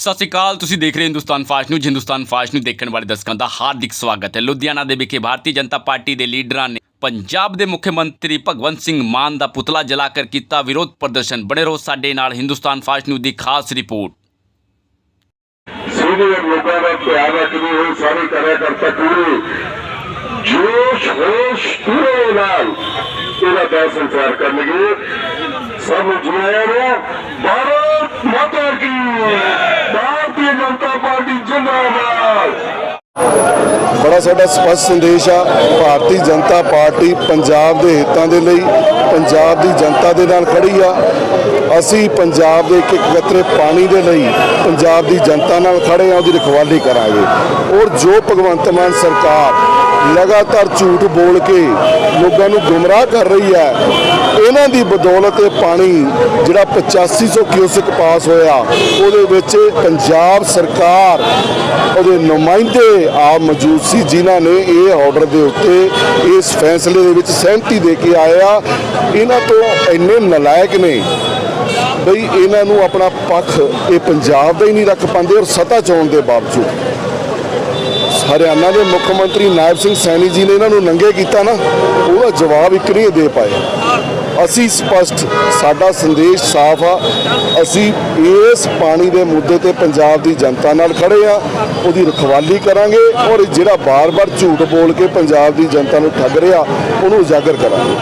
ਸਤਿ ਸ਼੍ਰੀ ਅਕਾਲ, ਤੁਸੀਂ ਦੇਖ ਰਹੇ ਹੋ Hindustan fast news, Hindustan fast news ਦੇਖਣ ਵਾਲੇ ਦਰਸ਼ਕਾਂ ਦਾ ਹਾਰਦਿਕ ਸਵਾਗਤ ਹੈ। ਲੁਧਿਆਣਾ ਦੇ ਵਿਖੇ ਭਾਰਤੀ ਜਨਤਾ ਪਾਰਟੀ ਦੇ ਲੀਡਰਾਂ ਨੇ ਪੰਜਾਬ ਦੇ ਮੁੱਖ ਮੰਤਰੀ ਭਗਵੰਤ ਸਿੰਘ ਮਾਨ ਦਾ ਪੁਤਲਾ ਜਲਾ ਕਰ ਕੀਤਾ ਵਿਰੋਧ ਪ੍ਰਦਰਸ਼ਨ। ਬਣੇ ਰਹੋ ਸਾਡੇ ਨਾਲ ਹਿੰਦੁਸਤਾਨ ਫਾਸਟ ਨਿਊਜ਼ ਦੀ ਖਾਸ ਰਿਪੋਰਟ। ਸੀਨੀਅਰ ਲੋਕਾਂ ਦਾ ਧਿਆਨ ਰੱਖਦੇ ਹੋਏ ਸਾਰੇ ਕਰਤਾ ਪੂਰੇ ਜੋਸ਼, ਹੋਸ਼ ਪੂਰੇ ਨਾਲ ਇਹਦਾ ਦਾ ਸੰਚਾਰ ਕਰਨਗੇ। ਸਭ ਜੁਆਇਆ ਨੂੰ, ਭਾਰਤ ਮਾਤਾ ਬੜਾ ਸਾਡਾ ਸਪਸ਼ਟ ਸੰਦੇਸ਼ ਆ, ਭਾਰਤੀ ਜਨਤਾ ਪਾਰਟੀ ਪੰਜਾਬ ਦੇ ਹਿੱਤਾਂ ਦੇ ਲਈ, ਪੰਜਾਬ ਦੀ ਜਨਤਾ ਦੇ ਨਾਲ ਖੜੀ ਆ। ਅਸੀਂ ਪੰਜਾਬ ਦੇ ਇੱਕ ਇੱਕ ਕਤਰੇ ਪਾਣੀ ਦੇ ਲਈ ਪੰਜਾਬ ਦੀ ਜਨਤਾ ਨਾਲ ਖੜੇ ਆ, ਉਹਦੀ ਰਖਵਾਲੀ ਕਰਾਂਗੇ। ਔਰ ਜੋ ਭਗਵੰਤ ਮਾਨ ਸਰਕਾਰ ਲਗਾਤਾਰ ਝੂਠ ਬੋਲ ਕੇ ਲੋਕਾਂ ਨੂੰ ਗੁੰਮਰਾਹ ਕਰ ਰਹੀ ਹੈ ਇਹਨਾਂ ਦੀ ਬਦੌਲਤ ਇਹ ਪਾਣੀ ਜਿਹੜਾ 8500 ਕਿਊਸਿਕ ਪਾਸ ਹੋਇਆ, ਉਹਦੇ ਵਿੱਚ ਪੰਜਾਬ ਸਰਕਾਰ, ਉਹਦੇ ਨੁਮਾਇੰਦੇ ਆ ਮੌਜੂਦ ਸੀ, ਜਿਨ੍ਹਾਂ ਨੇ ਇਹ ਆਰਡਰ ਦੇ ਉੱਤੇ ਇਸ ਫੈਸਲੇ ਦੇ ਵਿੱਚ ਸਹਿਮਤੀ ਦੇ ਕੇ ਆਇਆ। ਇਹਨਾਂ ਤੋਂ ਇੰਨੇ ਨਲਾਇਕ ਨੇ ਬਈ ਇਹਨਾਂ ਨੂੰ ਆਪਣਾ ਪੱਖ ਇਹ ਪੰਜਾਬ ਦਾ ਹੀ ਨਹੀਂ ਰੱਖ ਪਾਉਂਦੇ ਔਰ ਸਤਾ ਚੋਣ ਦੇ ਬਾਵਜੂਦ। ਹਰਿਆਣਾ ਦੇ ਮੁੱਖ ਮੰਤਰੀ ਨਾਇਬ ਸਿੰਘ ਸੈਣੀ ਜੀ ਨੇ ਇਹਨਾਂ ਨੂੰ ਨੰਗੇ ਕੀਤਾ ਨਾ, ਉਹਦਾ ਜਵਾਬ ਇੱਕ ਨਹੀਂ ਦੇ ਪਾਏ। ਅਸੀਂ ਸਪਸ਼ਟ, ਸਾਡਾ ਸੰਦੇਸ਼ ਸਾਫ਼ ਆ। ਅਸੀਂ ਇਸ ਪਾਣੀ ਦੇ ਮੁੱਦੇ ਤੇ ਪੰਜਾਬ ਦੀ ਜਨਤਾ ਨਾਲ ਖੜੇ ਆ। ਉਹਦੀ ਰਖਵਾਲੀ ਕਰਾਂਗੇ ਔਰ ਜਿਹੜਾ ਬਾਰ-ਬਾਰ ਝੂਠ ਬੋਲ ਕੇ ਪੰਜਾਬ ਦੀ ਜਨਤਾ ਨੂੰ ਠੱਗ ਰਿਹਾ, ਉਹਨੂੰ ਉਜਾਗਰ ਕਰਾਂਗੇ।